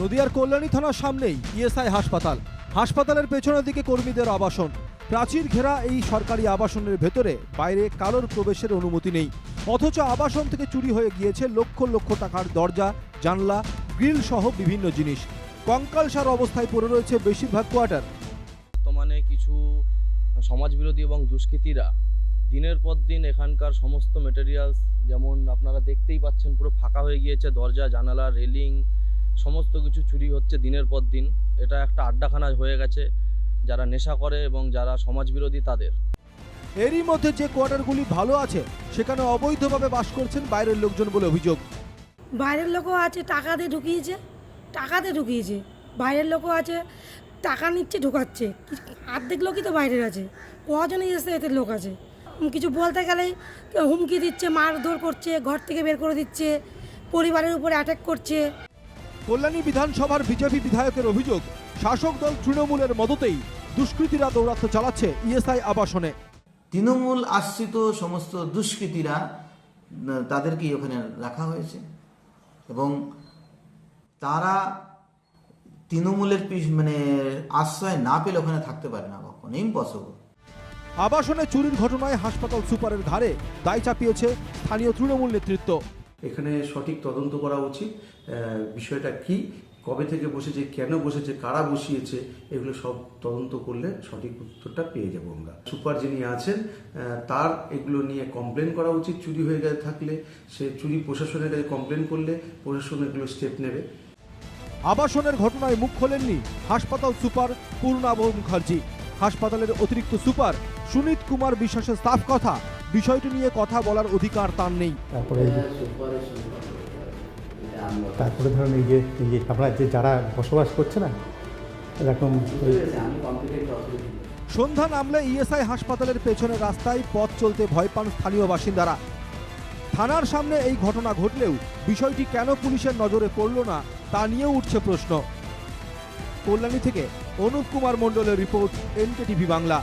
নদিয়ার কল্যাণী থানার সামনেই ইএসআই হাসপাতাল। হাসপাতালের পেছনের দিকে কর্মীদের আবাসন। প্রাচীর ঘেরা এই সরকারি আবাসনের ভেতরে বাইরে কালোর প্রবেশের অনুমতি নেই। অথচ আবাসন থেকে চুরি হয়ে গিয়েছে লক্ষ লক্ষ টাকার দরজা, জানলা, গ্রিল সহ বিভিন্ন জিনিস। কঙ্কালসার অবস্থায় পড়ে রয়েছে বেশিরভাগ কোয়ার্টার। বর্তমানে কিছু সমাজবিরোধী এবং দুষ্কৃতীরা দিনের পর দিন এখানকার সমস্ত মেটেরিয়ালস যেমন আপনারা দেখতেই পাচ্ছেন পুরো ফাঁকা হয়ে গিয়েছে। দরজা, জানালা রেলিং সমস্ত কিছু চুরি হচ্ছে দিনের পর দিন। এটা একটা আড্ডাখানা হয়ে গেছে যারা নেশা করে এবং যারা সমাজবিরোধী তাদের। এরই মধ্যে যে কোয়ার্টারগুলি ভালো আছে সেখানে অবৈধভাবে বাস করছেন বাইরের লোকজন বলে অভিযোগ। বাইরের লোকও আছে টাকা দিয়ে ঢুকিয়েছে টাকা দিয়ে ঢুকিয়েছে। বাইরের লোকও আছে টাকা নিচ্ছে ঢুকাচ্ছে। কি- অর্ধেক লোকই তো বাইরের আছে। কজনই এসে এতে লোক আছে? কিছু বলতে গেলেই কেউ হুমকি দিচ্ছে মারধর করছে ঘর থেকে বের করে দিচ্ছে পরিবারের উপরে অ্যাটাক করছে। কল্যাণী বিধানসভার বিজেপি বিধায়কের অভিযোগ শাসক দল তৃণমূলের মদতেই দুষ্কৃতীরা দৌরাত্ম চালাচ্ছে ইএসআই আবাসনে। তৃণমূল আশ্রিত সমস্ত দুষ্কৃতীরা উম, তাদেরকে ওখানে রাখা হয়েছে। এবং তারা তৃণমূলের পিছ- মানে আশ্রয় না পেলে ওখানে থাকতে পারে না কখনো। ইম্পসিবল আবাসনে চুরির ঘটনায় হাসপাতাল সুপারের ঘাড়ে দায় চাপিয়েছে স্থানীয় তৃণমূল নেতৃত্ব। এখানে সঠিক তদন্ত করা উচিত। বিষয়টা কি? কবে থেকে বসেছে? কেন বসেছে? কারা বসিয়েছে? এগুলো সব তদন্ত করলে সঠিক উত্তরটা পেয়ে যাব আমরা। সুপার যিনি আছেন তার এগুলো নিয়ে কমপ্লেন করা উচিত চুরি হয়ে গেছে থাকলে। সে চুরি প্রশাসনের কাছে কমপ্লেন করলে প্রশাসন এগুলো স্টেপ নেবে। আবাসনের ঘটনায় মুখ খোলেননি হাসপাতাল সুপার পূর্ণাভ মুখার্জি। হাসপাতালের অতিরিক্ত সুপার সুনীত কুমার বিশ্বাসের স্টাফ কথা বিষয়টি নিয়ে কথা বলার অধিকার তার নেই। তারপরে তারপরে ধরুন এই যে এই যে আপনার যে যারা বসবাস করছে না এরকম সন্ধ্যা নামলে ইএসআই হাসপাতালের পেছনের রাস্তায় পথ চলতে ভয় পান স্থানীয় বাসিন্দারা। থানার সামনে এই ঘটনা ঘটলেও বিষয়টি কেন পুলিশের নজরে পড়ল না তা নিয়েও উঠছে প্রশ্ন। কল্যাণী থেকে অনুপ কুমার মণ্ডলের রিপোর্ট এনকে টিভি বাংলা।